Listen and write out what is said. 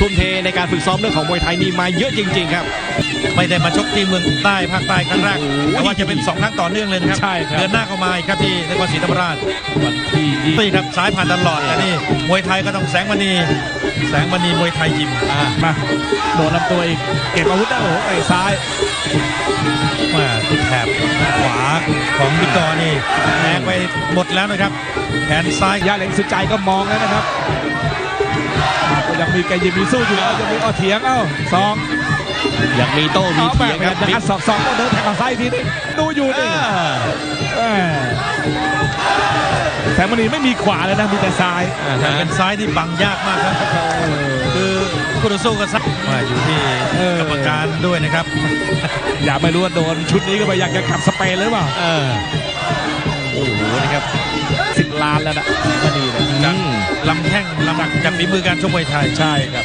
ทุ่มเทในการฝึกซ้อมเรื่องของมวยไทยนี่มาเยอะจริง ๆ ครับ ไม่ได้มาชกที่เมืองใต้ภาคใต้ครั้งแรกโอ้โหแต่ว่าจะเป็นสองครั้งต่อเนื่องเลยนะครับใช่ครับเดือนหน้าก็มาอีกครับที่นครศรีธรรมราชวันที่ยี่นี่ครับซ้ายผ่านตลอดแต่นี่มวยไทยก็ต้องแสงมณีแสงมณีมวยไทยยิมอะมาโดนลำตัวอีกเก็บอาวุธได้โอ้โหเตะซ้ายมาที่แถบขวาของบิ๊กกอนี่แทงไปหมดแล้วนะครับ แขนซ้ายยาเหล็งสุดใจก็มองแล้วนะครับอะก็ ยังมีแกยังมีสู้อยู่แล้วยังมีเอาเถียงเอ้าสองยังมีโต้มีเอาแบเถียบงครับจะอัดสองสองก็เดินแทงเขาซ้ายอีกทีนึงดูอยู่อ่นี่าแหม่แสงมณีไม่มีขวาเลยนะมีแต่ซ้ายแต่เป็นซ้ายที่บังยากมากครับคือคู่ต่อสู้ก็ซ้ายมาอยู่ที่เออกรรมการด้วยนะครับ อย่าไม่รู้ว่าโดนชุดนี้ก็ไปอยากจะกลับสเปนหรือเปล่าเออโอ้โหนะครับสิบล้านแล้วนะแสงมณีเนี่ยจาก ลำแข้งลำจากฝีมือการชกมวยไทยใช่ครับ